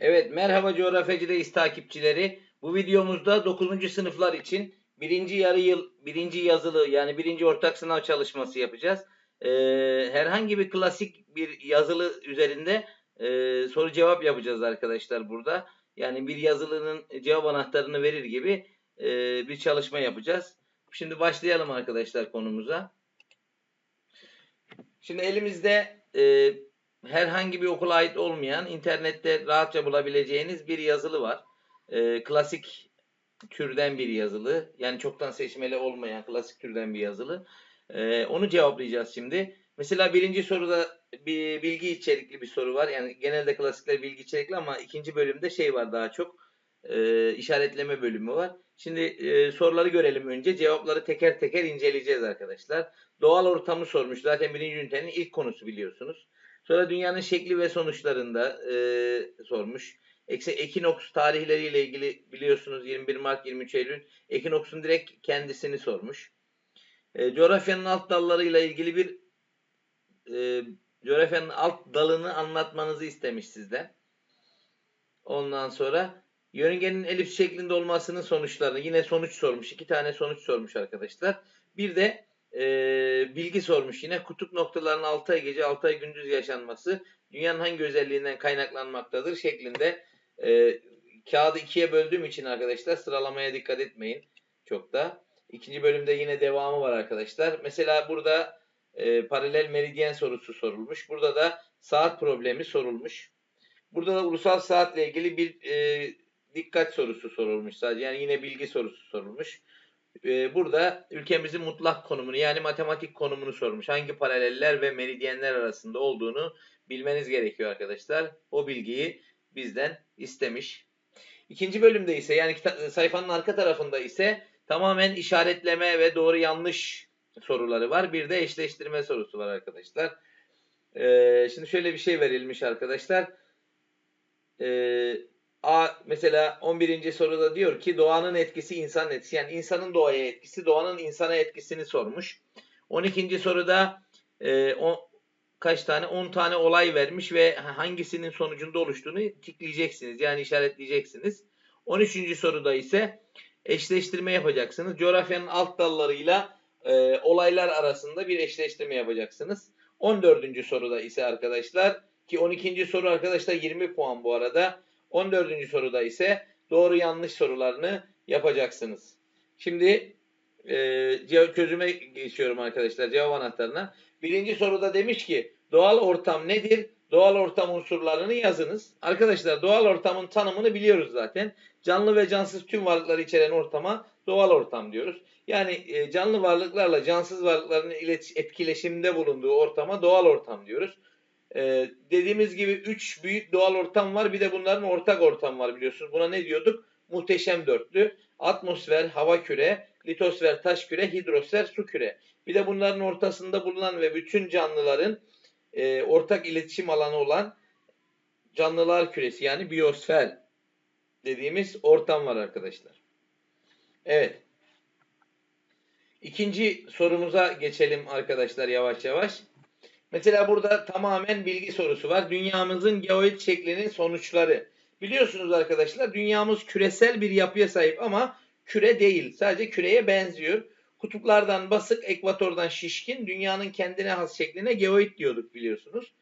Evet, merhaba coğrafyacıdayız takipçileri. Bu videomuzda 9. sınıflar için birinci yarı yıl, birinci yazılı yani birinci ortak sınav çalışması yapacağız. Ee, herhangi bir klasik bir yazılı üzerinde e, soru cevap yapacağız arkadaşlar burada. Yani bir yazılının cevap anahtarını verir gibi e, bir çalışma yapacağız. Şimdi başlayalım arkadaşlar konumuza. Şimdi elimizde e, herhangi bir okula ait olmayan internette rahatça bulabileceğiniz bir yazılı var. Ee, klasik türden bir yazılı. Yani çoktan seçmeli olmayan klasik türden bir yazılı. Ee, onu cevaplayacağız şimdi. Mesela birinci soruda bir bilgi içerikli bir soru var. Yani genelde klasikler bilgi içerikli ama ikinci bölümde şey var daha çok. E, işaretleme bölümü var. Şimdi e, soruları görelim önce. Cevapları teker teker inceleyeceğiz arkadaşlar. Doğal ortamı sormuş. Zaten birinci ünitenin ilk konusu biliyorsunuz. Sonra dünyanın şekli ve sonuçlarında e, sormuş. Eksi ekinoks tarihleriyle ilgili biliyorsunuz 21 Mart 23 Eylül ekinoksun direkt kendisini sormuş. E, coğrafyanın alt dallarıyla ilgili bir e, coğrafyanın alt dalını anlatmanızı istemiş sizden. Ondan sonra yörüngenin elips şeklinde olmasının sonuçlarını yine sonuç sormuş. iki tane sonuç sormuş arkadaşlar. Bir de e, bilgi sormuş yine. Kutup noktalarının 6 ay gece 6 ay gündüz yaşanması dünyanın hangi özelliğinden kaynaklanmaktadır şeklinde e, kağıdı ikiye böldüğüm için arkadaşlar sıralamaya dikkat etmeyin çok da. İkinci bölümde yine devamı var arkadaşlar. Mesela burada e, paralel meridyen sorusu sorulmuş. Burada da saat problemi sorulmuş. Burada da ulusal saatle ilgili bir e, dikkat sorusu sorulmuş sadece. Yani yine bilgi sorusu sorulmuş. E, burada ülkemizin mutlak konumunu yani matematik konumunu sormuş. Hangi paraleller ve meridyenler arasında olduğunu bilmeniz gerekiyor arkadaşlar. O bilgiyi bizden istemiş. İkinci bölümde ise yani sayfanın arka tarafında ise tamamen işaretleme ve doğru yanlış soruları var. Bir de eşleştirme sorusu var arkadaşlar. Ee, şimdi şöyle bir şey verilmiş arkadaşlar. Ee, A mesela 11. soruda diyor ki doğanın etkisi insan etkisi. Yani insanın doğaya etkisi, doğanın insana etkisini sormuş. 12. soruda e, o, kaç tane? 10 tane olay vermiş ve hangisinin sonucunda oluştuğunu tikleyeceksiniz. Yani işaretleyeceksiniz. 13. soruda ise eşleştirme yapacaksınız. Coğrafyanın alt dallarıyla e, olaylar arasında bir eşleştirme yapacaksınız. 14. soruda ise arkadaşlar ki 12. soru arkadaşlar 20 puan bu arada. 14. soruda ise doğru yanlış sorularını yapacaksınız. Şimdi e, çözüme geçiyorum arkadaşlar cevap anahtarına. Birinci soruda demiş ki doğal ortam nedir? Doğal ortam unsurlarını yazınız. Arkadaşlar doğal ortamın tanımını biliyoruz zaten. Canlı ve cansız tüm varlıkları içeren ortama doğal ortam diyoruz. Yani e, canlı varlıklarla cansız varlıkların etkileşimde bulunduğu ortama doğal ortam diyoruz. Ee, dediğimiz gibi 3 büyük doğal ortam var. Bir de bunların ortak ortam var biliyorsunuz. Buna ne diyorduk? Muhteşem dörtlü. Atmosfer, hava küre, litosfer, taş küre, hidrosfer, su küre. Bir de bunların ortasında bulunan ve bütün canlıların e, ortak iletişim alanı olan canlılar küresi yani biyosfer dediğimiz ortam var arkadaşlar. Evet. İkinci sorumuza geçelim arkadaşlar yavaş yavaş. Mesela burada tamamen bilgi sorusu var. Dünyamızın geoid şeklinin sonuçları. Biliyorsunuz arkadaşlar dünyamız küresel bir yapıya sahip ama küre değil. Sadece küreye benziyor. Kutuplardan basık, ekvatordan şişkin, dünyanın kendine has şekline geoid diyorduk biliyorsunuz.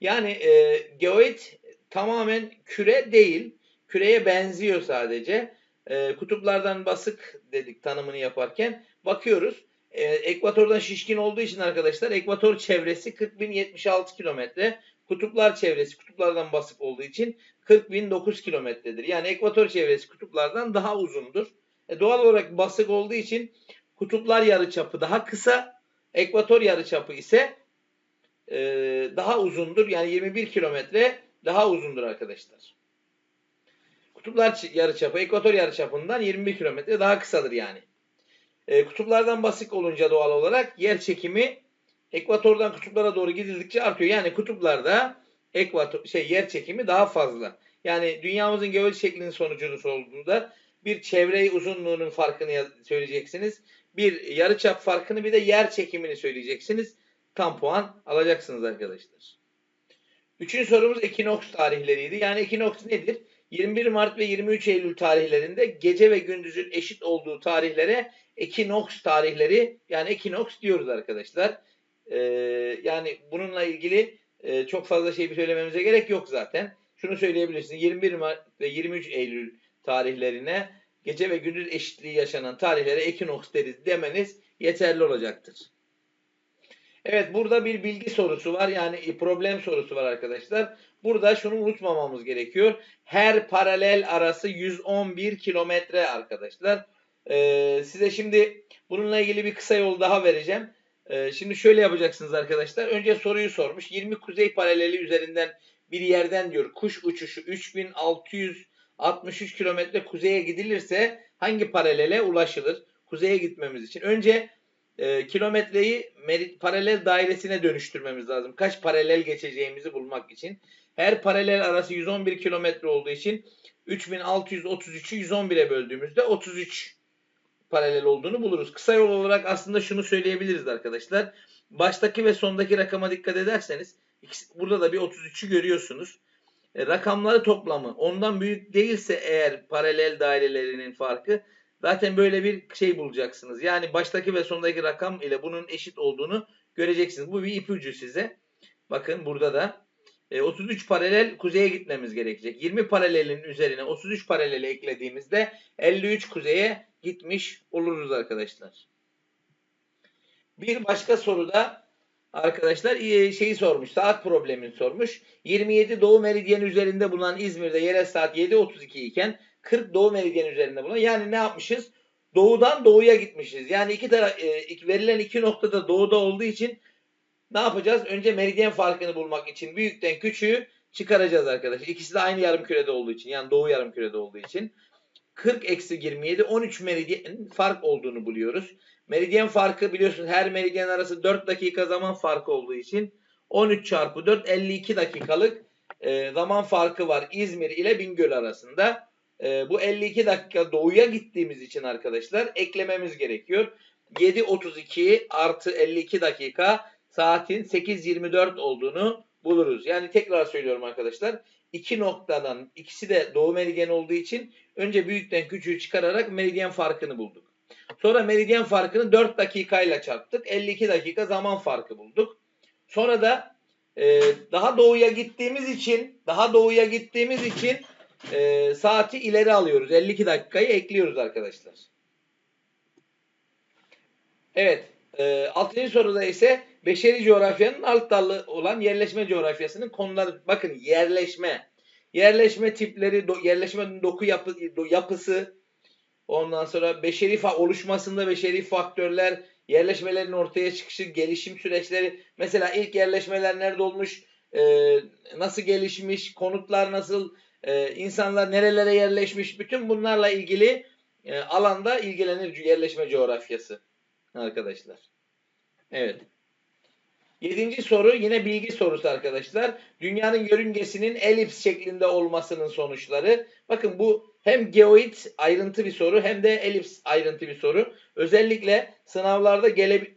Yani e, geoid tamamen küre değil. Küreye benziyor sadece. E, kutuplardan basık dedik tanımını yaparken. Bakıyoruz e, ekvatordan şişkin olduğu için arkadaşlar ekvator çevresi 40.076 kilometre. Kutuplar çevresi kutuplardan basık olduğu için 40.009 kilometredir. Yani ekvator çevresi kutuplardan daha uzundur. E, doğal olarak basık olduğu için kutuplar yarıçapı daha kısa. Ekvator yarıçapı ise e, daha uzundur. Yani 21 kilometre daha uzundur arkadaşlar. Kutuplar yarıçapı ekvator yarıçapından 21 kilometre daha kısadır yani. E, kutuplardan basık olunca doğal olarak yer çekimi ekvatordan kutuplara doğru gidildikçe artıyor. Yani kutuplarda ekvator şey yer çekimi daha fazla. Yani dünyamızın geoid şeklinin sonucunu olduğunda bir çevre uzunluğunun farkını söyleyeceksiniz. Bir yarıçap farkını bir de yer çekimini söyleyeceksiniz. Tam puan alacaksınız arkadaşlar. Üçüncü sorumuz ekinoks tarihleriydi. Yani ekinoks nedir? 21 Mart ve 23 Eylül tarihlerinde gece ve gündüzün eşit olduğu tarihlere ekinoks tarihleri yani ekinoks diyoruz arkadaşlar. Ee, yani bununla ilgili e, çok fazla şey söylememize gerek yok zaten. Şunu söyleyebilirsiniz. 21 Mart ve 23 Eylül tarihlerine gece ve gündüz eşitliği yaşanan tarihlere ekinoks deriz demeniz yeterli olacaktır. Evet burada bir bilgi sorusu var. Yani problem sorusu var arkadaşlar. Burada şunu unutmamamız gerekiyor. Her paralel arası 111 kilometre arkadaşlar. Ee, size şimdi bununla ilgili bir kısa yol daha vereceğim. Ee, şimdi şöyle yapacaksınız arkadaşlar. Önce soruyu sormuş. 20 kuzey paraleli üzerinden bir yerden diyor kuş uçuşu 3663 kilometre kuzeye gidilirse hangi paralele ulaşılır? Kuzeye gitmemiz için. Önce e, kilometreyi paralel dairesine dönüştürmemiz lazım. Kaç paralel geçeceğimizi bulmak için. Her paralel arası 111 kilometre olduğu için 3633'ü 111'e böldüğümüzde 33 paralel olduğunu buluruz. Kısa yol olarak aslında şunu söyleyebiliriz arkadaşlar. Baştaki ve sondaki rakama dikkat ederseniz burada da bir 33'ü görüyorsunuz. E, rakamları toplamı ondan büyük değilse eğer paralel dairelerinin farkı zaten böyle bir şey bulacaksınız. Yani baştaki ve sondaki rakam ile bunun eşit olduğunu göreceksiniz. Bu bir ipucu size. Bakın burada da 33 e, paralel kuzeye gitmemiz gerekecek. 20 paralelin üzerine 33 paraleli eklediğimizde 53 kuzeye gitmiş oluruz arkadaşlar. Bir başka soruda arkadaşlar e, şeyi sormuş. Saat problemini sormuş. 27 doğu meridyen üzerinde bulunan İzmir'de yerel saat 7.32 iken 40 doğu meridyen üzerinde bulunan. Yani ne yapmışız? Doğudan doğuya gitmişiz. Yani iki taraf e, verilen iki noktada doğuda olduğu için ne yapacağız? Önce meridyen farkını bulmak için büyükten küçüğü çıkaracağız arkadaşlar. İkisi de aynı yarım kürede olduğu için. Yani doğu yarım kürede olduğu için. 40 eksi 27 13 meridyen fark olduğunu buluyoruz. Meridyen farkı biliyorsunuz her meridyen arası 4 dakika zaman farkı olduğu için 13 çarpı 4 52 dakikalık e, zaman farkı var İzmir ile Bingöl arasında. E, bu 52 dakika doğuya gittiğimiz için arkadaşlar eklememiz gerekiyor. 7.32 artı 52 dakika saatin 8.24 olduğunu buluruz. Yani tekrar söylüyorum arkadaşlar. İki noktadan ikisi de doğu meridyen olduğu için önce büyükten küçüğü çıkararak meridyen farkını bulduk. Sonra meridyen farkını 4 dakikayla çarptık. 52 dakika zaman farkı bulduk. Sonra da e, daha doğuya gittiğimiz için daha doğuya gittiğimiz için e, saati ileri alıyoruz. 52 dakikayı ekliyoruz arkadaşlar. Evet. E, 6. soruda ise beşeri coğrafyanın alt dalı olan yerleşme coğrafyasının konuları. Bakın yerleşme. Yerleşme tipleri, do, yerleşme doku yapı, do, yapısı, ondan sonra beşeri oluşmasında beşeri faktörler, yerleşmelerin ortaya çıkışı, gelişim süreçleri. Mesela ilk yerleşmeler nerede olmuş, e, nasıl gelişmiş, konutlar nasıl, e, insanlar nerelere yerleşmiş, bütün bunlarla ilgili e, alanda ilgilenir yerleşme coğrafyası arkadaşlar. Evet. Yedinci soru yine bilgi sorusu arkadaşlar. Dünyanın yörüngesinin elips şeklinde olmasının sonuçları. Bakın bu hem geoid ayrıntı bir soru hem de elips ayrıntı bir soru. Özellikle sınavlarda gele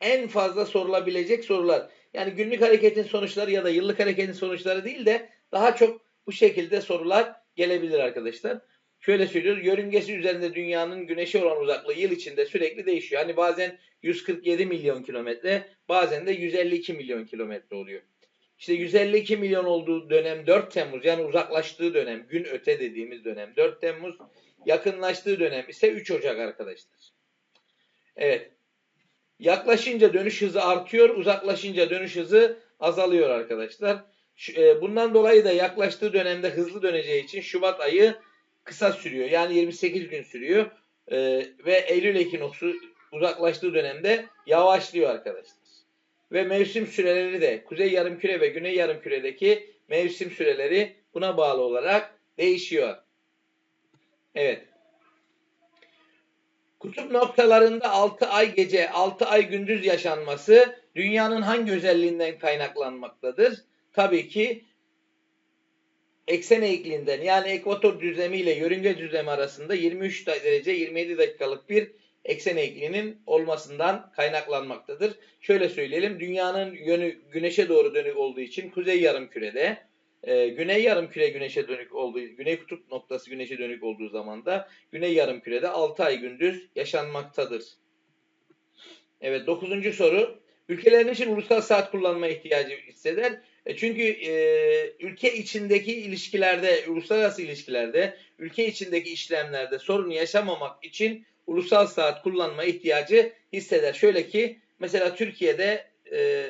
en fazla sorulabilecek sorular. Yani günlük hareketin sonuçları ya da yıllık hareketin sonuçları değil de daha çok bu şekilde sorular gelebilir arkadaşlar şöyle söylüyor. Yörüngesi üzerinde dünyanın güneşe olan uzaklığı yıl içinde sürekli değişiyor. Hani bazen 147 milyon kilometre bazen de 152 milyon kilometre oluyor. İşte 152 milyon olduğu dönem 4 Temmuz yani uzaklaştığı dönem gün öte dediğimiz dönem 4 Temmuz yakınlaştığı dönem ise 3 Ocak arkadaşlar. Evet. Yaklaşınca dönüş hızı artıyor, uzaklaşınca dönüş hızı azalıyor arkadaşlar. E, bundan dolayı da yaklaştığı dönemde hızlı döneceği için Şubat ayı kısa sürüyor. Yani 28 gün sürüyor. Ee, ve Eylül ekinoksu uzaklaştığı dönemde yavaşlıyor arkadaşlar. Ve mevsim süreleri de kuzey yarımküre ve güney yarımküredeki mevsim süreleri buna bağlı olarak değişiyor. Evet. Kutup noktalarında 6 ay gece, 6 ay gündüz yaşanması dünyanın hangi özelliğinden kaynaklanmaktadır? Tabii ki eksen eğikliğinden yani ekvator düzlemi ile yörünge düzlemi arasında 23 derece 27 dakikalık bir eksen eğikliğinin olmasından kaynaklanmaktadır. Şöyle söyleyelim. Dünyanın yönü güneşe doğru dönük olduğu için kuzey yarımkürede e, güney yarımküre güneşe dönük olduğu, güney kutup noktası güneşe dönük olduğu zaman da güney yarımkürede 6 ay gündüz yaşanmaktadır. Evet 9. soru. Ülkelerin için ulusal saat kullanma ihtiyacı hisseder. E, çünkü e, ülke içindeki ilişkilerde, uluslararası ilişkilerde, ülke içindeki işlemlerde sorun yaşamamak için ulusal saat kullanma ihtiyacı hisseder. Şöyle ki mesela Türkiye'de e,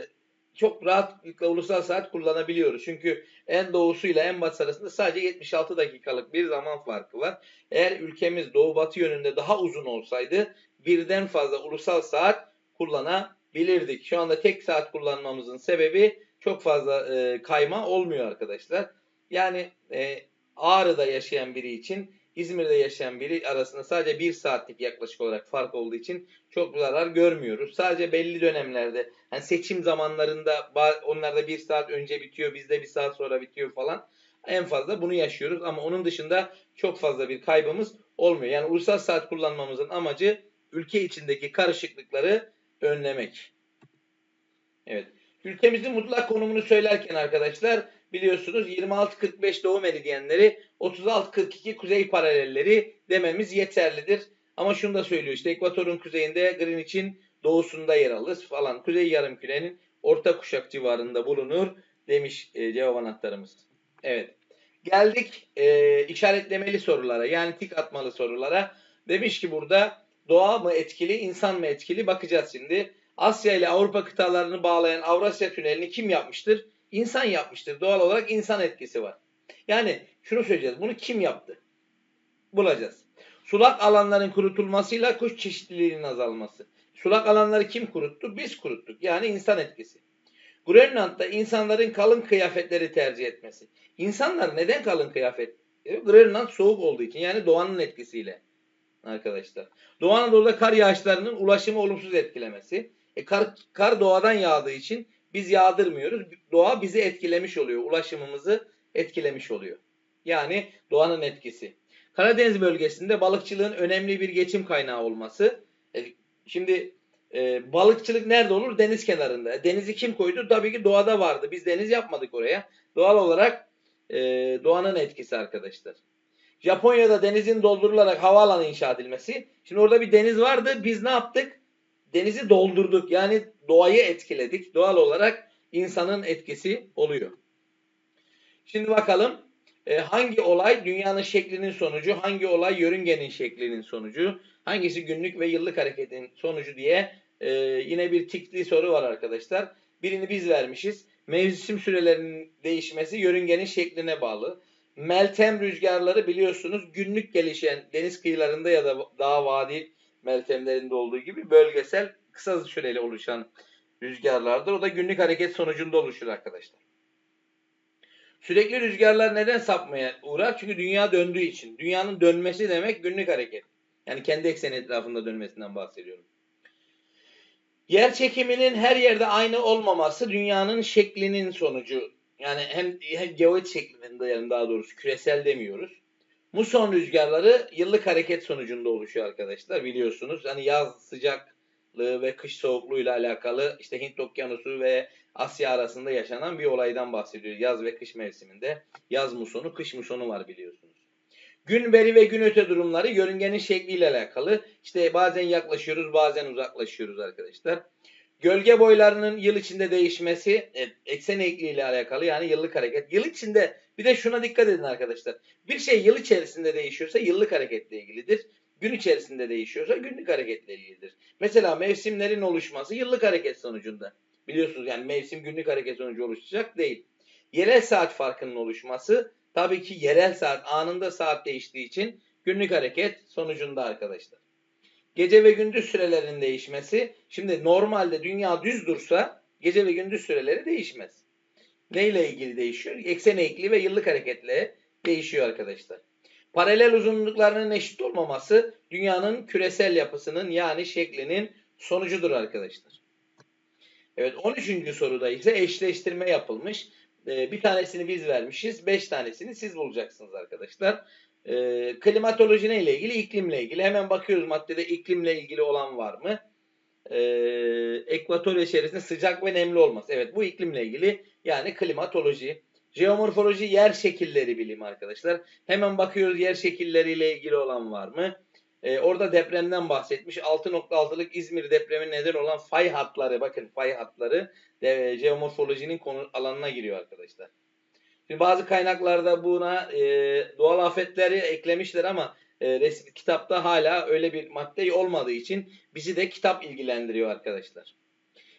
çok rahatlıkla ulusal saat kullanabiliyoruz. Çünkü en doğusuyla en batısı arasında sadece 76 dakikalık bir zaman farkı var. Eğer ülkemiz doğu batı yönünde daha uzun olsaydı birden fazla ulusal saat kullanabilirdik. Şu anda tek saat kullanmamızın sebebi çok fazla e, kayma olmuyor arkadaşlar. Yani e, Ağrı'da yaşayan biri için İzmir'de yaşayan biri arasında sadece bir saatlik yaklaşık olarak fark olduğu için çok zarar görmüyoruz. Sadece belli dönemlerde hani seçim zamanlarında onlarda bir saat önce bitiyor bizde bir saat sonra bitiyor falan. En fazla bunu yaşıyoruz ama onun dışında çok fazla bir kaybımız olmuyor. Yani ulusal saat kullanmamızın amacı ülke içindeki karışıklıkları önlemek. Evet. Ülkemizin mutlak konumunu söylerken arkadaşlar biliyorsunuz 26-45 doğu meridyenleri 36-42 kuzey paralelleri dememiz yeterlidir. Ama şunu da söylüyor işte ekvatorun kuzeyinde Greenwich'in doğusunda yer alır falan. Kuzey yarımkürenin orta kuşak civarında bulunur demiş e, cevap anahtarımız. Evet. Geldik e, işaretlemeli sorulara yani tik atmalı sorulara. Demiş ki burada doğa mı etkili, insan mı etkili bakacağız şimdi. Asya ile Avrupa kıtalarını bağlayan Avrasya Tüneli'ni kim yapmıştır? İnsan yapmıştır. Doğal olarak insan etkisi var. Yani şunu söyleyeceğiz. Bunu kim yaptı? Bulacağız. Sulak alanların kurutulmasıyla kuş çeşitliliğinin azalması. Sulak alanları kim kuruttu? Biz kuruttuk. Yani insan etkisi. Grönland'da insanların kalın kıyafetleri tercih etmesi. İnsanlar neden kalın kıyafet? Grönland soğuk olduğu için yani doğanın etkisiyle arkadaşlar. Doğu Anadolu'da kar yağışlarının ulaşımı olumsuz etkilemesi. E kar, kar doğadan yağdığı için biz yağdırmıyoruz. Doğa bizi etkilemiş oluyor. Ulaşımımızı etkilemiş oluyor. Yani doğanın etkisi. Karadeniz bölgesinde balıkçılığın önemli bir geçim kaynağı olması. E, şimdi e, balıkçılık nerede olur? Deniz kenarında. E, denizi kim koydu? Tabii ki doğada vardı. Biz deniz yapmadık oraya. Doğal olarak e, doğanın etkisi arkadaşlar. Japonya'da denizin doldurularak havaalanı inşa edilmesi. Şimdi orada bir deniz vardı. Biz ne yaptık? Denizi doldurduk. Yani doğayı etkiledik. Doğal olarak insanın etkisi oluyor. Şimdi bakalım e, hangi olay dünyanın şeklinin sonucu, hangi olay yörüngenin şeklinin sonucu, hangisi günlük ve yıllık hareketin sonucu diye e, yine bir tikli soru var arkadaşlar. Birini biz vermişiz. Mevsim sürelerinin değişmesi yörüngenin şekline bağlı. Meltem rüzgarları biliyorsunuz günlük gelişen deniz kıyılarında ya da dağ vadi meltemlerinde olduğu gibi bölgesel kısa süreli oluşan rüzgarlardır. O da günlük hareket sonucunda oluşur arkadaşlar. Sürekli rüzgarlar neden sapmaya uğrar? Çünkü dünya döndüğü için. Dünyanın dönmesi demek günlük hareket. Yani kendi ekseni etrafında dönmesinden bahsediyorum. Yer çekiminin her yerde aynı olmaması dünyanın şeklinin sonucu. Yani hem, hem geoid şeklinde yani daha doğrusu küresel demiyoruz. Muson rüzgarları yıllık hareket sonucunda oluşuyor arkadaşlar biliyorsunuz. Hani yaz sıcaklığı ve kış soğukluğuyla alakalı işte Hint Okyanusu ve Asya arasında yaşanan bir olaydan bahsediyor. Yaz ve kış mevsiminde yaz musonu, kış musonu var biliyorsunuz. Gün veri ve gün öte durumları yörüngenin şekliyle alakalı. İşte bazen yaklaşıyoruz, bazen uzaklaşıyoruz arkadaşlar. Gölge boylarının yıl içinde değişmesi evet, eksen eğikliği ile alakalı yani yıllık hareket. Yıl içinde bir de şuna dikkat edin arkadaşlar. Bir şey yıl içerisinde değişiyorsa yıllık hareketle ilgilidir. Gün içerisinde değişiyorsa günlük hareketle ilgilidir. Mesela mevsimlerin oluşması yıllık hareket sonucunda. Biliyorsunuz yani mevsim günlük hareket sonucu oluşacak değil. Yerel saat farkının oluşması tabii ki yerel saat anında saat değiştiği için günlük hareket sonucunda arkadaşlar. Gece ve gündüz sürelerinin değişmesi. Şimdi normalde dünya düz dursa gece ve gündüz süreleri değişmez. Neyle ilgili değişiyor? Eksen eğikliği ve yıllık hareketle değişiyor arkadaşlar. Paralel uzunluklarının eşit olmaması dünyanın küresel yapısının yani şeklinin sonucudur arkadaşlar. Evet 13. soruda ise eşleştirme yapılmış. e, bir tanesini biz vermişiz. Beş tanesini siz bulacaksınız arkadaşlar. E, klimatoloji ne ile ilgili? İklimle ilgili. Hemen bakıyoruz maddede iklimle ilgili olan var mı? E, ekvator içerisinde sıcak ve nemli olması. Evet bu iklimle ilgili. Yani klimatoloji. Jeomorfoloji yer şekilleri bilimi arkadaşlar. Hemen bakıyoruz yer şekilleriyle ilgili olan var mı? Ee, orada depremden bahsetmiş. 6.6'lık İzmir depremi neden olan fay hatları, bakın fay hatları de, jeomorfolojinin konu alanına giriyor arkadaşlar. Şimdi bazı kaynaklarda buna e, doğal afetleri eklemişler ama e, kitapta hala öyle bir madde olmadığı için bizi de kitap ilgilendiriyor arkadaşlar.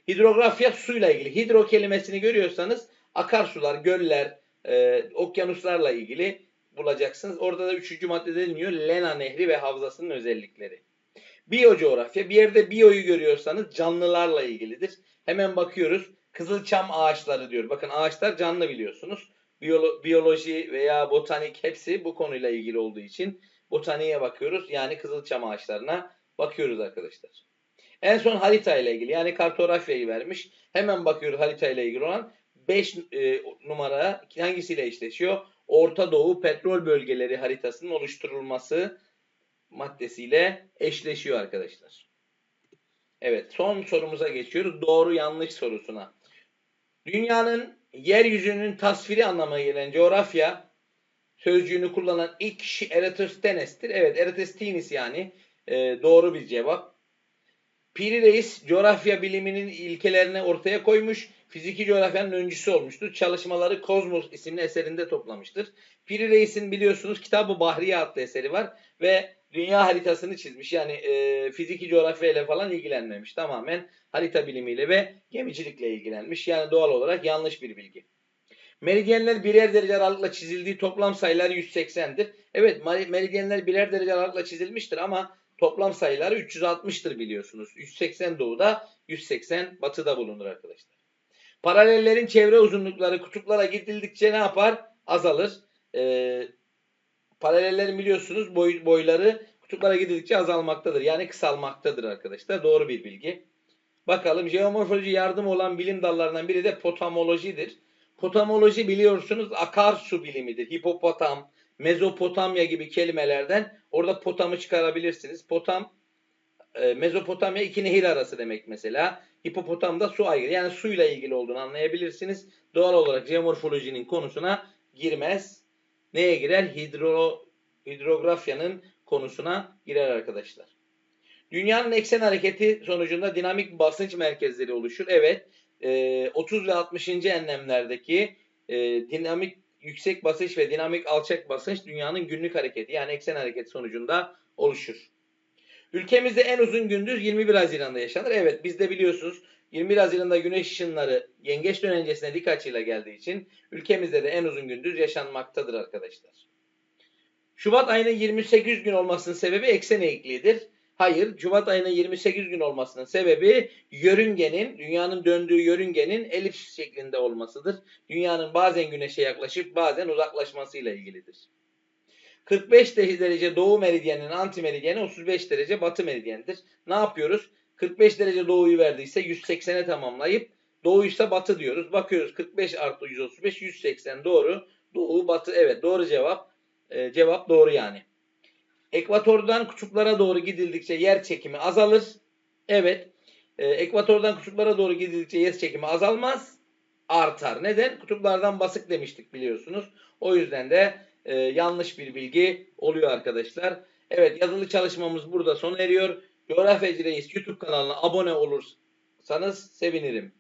Hidrografya suyla ilgili. Hidro kelimesini görüyorsanız akarsular, göller, e, okyanuslarla ilgili bulacaksınız. Orada da üçüncü maddede deniliyor. Lena Nehri ve havzasının özellikleri. Biyocoğrafya. Bir yerde biyoyu görüyorsanız canlılarla ilgilidir. Hemen bakıyoruz. Kızılçam ağaçları diyor. Bakın ağaçlar canlı biliyorsunuz. Biyolo- biyoloji veya botanik hepsi bu konuyla ilgili olduğu için botaniğe bakıyoruz. Yani kızılçam ağaçlarına bakıyoruz arkadaşlar. En son harita ile ilgili yani kartografyayı vermiş. Hemen bakıyoruz harita ile ilgili olan 5 e, numara hangisiyle eşleşiyor? Orta Doğu petrol bölgeleri haritasının oluşturulması maddesiyle eşleşiyor arkadaşlar. Evet son sorumuza geçiyoruz. Doğru yanlış sorusuna. Dünyanın yeryüzünün tasviri anlamına gelen coğrafya sözcüğünü kullanan ilk kişi Eratosthenes'tir. Evet Eratosthenes yani e, doğru bir cevap. Piri Reis coğrafya biliminin ilkelerini ortaya koymuş. Fiziki coğrafyanın öncüsü olmuştur. Çalışmaları Kozmos isimli eserinde toplamıştır. Piri Reis'in biliyorsunuz Kitabı Bahriye adlı eseri var ve dünya haritasını çizmiş. Yani e, fiziki coğrafya ile falan ilgilenmemiş. Tamamen harita bilimiyle ve gemicilikle ilgilenmiş. Yani doğal olarak yanlış bir bilgi. Meridyenler birer derece aralıkla çizildiği toplam sayılar 180'dir. Evet meridyenler birer derece aralıkla çizilmiştir ama toplam sayıları 360'tır biliyorsunuz. 180 doğuda, 180 batıda bulunur arkadaşlar. Paralellerin çevre uzunlukları kutuplara gidildikçe ne yapar? Azalır. Ee, paralellerin biliyorsunuz boy, boyları kutuplara gidildikçe azalmaktadır. Yani kısalmaktadır arkadaşlar. Doğru bir bilgi. Bakalım jeomorfoloji yardım olan bilim dallarından biri de potamolojidir. Potamoloji biliyorsunuz akarsu bilimidir. Hipopotam, Mezopotamya gibi kelimelerden orada potamı çıkarabilirsiniz. Potam e, Mezopotamya iki nehir arası demek mesela. Hipopotam da su aygırı. Yani suyla ilgili olduğunu anlayabilirsiniz. Doğal olarak jeomorfolojinin konusuna girmez. Neye girer? Hidro, hidrografyanın konusuna girer arkadaşlar. Dünyanın eksen hareketi sonucunda dinamik basınç merkezleri oluşur. Evet. 30 e, ve 60. enlemlerdeki e, dinamik yüksek basınç ve dinamik alçak basınç dünyanın günlük hareketi yani eksen hareketi sonucunda oluşur. Ülkemizde en uzun gündüz 21 Haziran'da yaşanır. Evet biz de biliyorsunuz 21 Haziran'da güneş ışınları yengeç dönencesine dik açıyla geldiği için ülkemizde de en uzun gündüz yaşanmaktadır arkadaşlar. Şubat ayının 28 gün olmasının sebebi eksen eğikliğidir. Hayır, Şubat ayının 28 gün olmasının sebebi yörüngenin, dünyanın döndüğü yörüngenin elips şeklinde olmasıdır. Dünyanın bazen güneşe yaklaşıp bazen uzaklaşmasıyla ilgilidir. 45 derece doğu meridyeninin anti meridyeni 35 derece batı meridyenidir. Ne yapıyoruz? 45 derece doğuyu verdiyse 180'e tamamlayıp doğuysa batı diyoruz. Bakıyoruz 45 artı 135 180 doğru. Doğu batı evet doğru cevap. Ee, cevap doğru yani. Ekvatordan kutuplara doğru gidildikçe yer çekimi azalır. Evet. E, ekvatordan kutuplara doğru gidildikçe yer çekimi azalmaz. Artar. Neden? Kutuplardan basık demiştik biliyorsunuz. O yüzden de e, yanlış bir bilgi oluyor arkadaşlar. Evet yazılı çalışmamız burada sona eriyor. Coğrafyacı Reis YouTube kanalına abone olursanız sevinirim.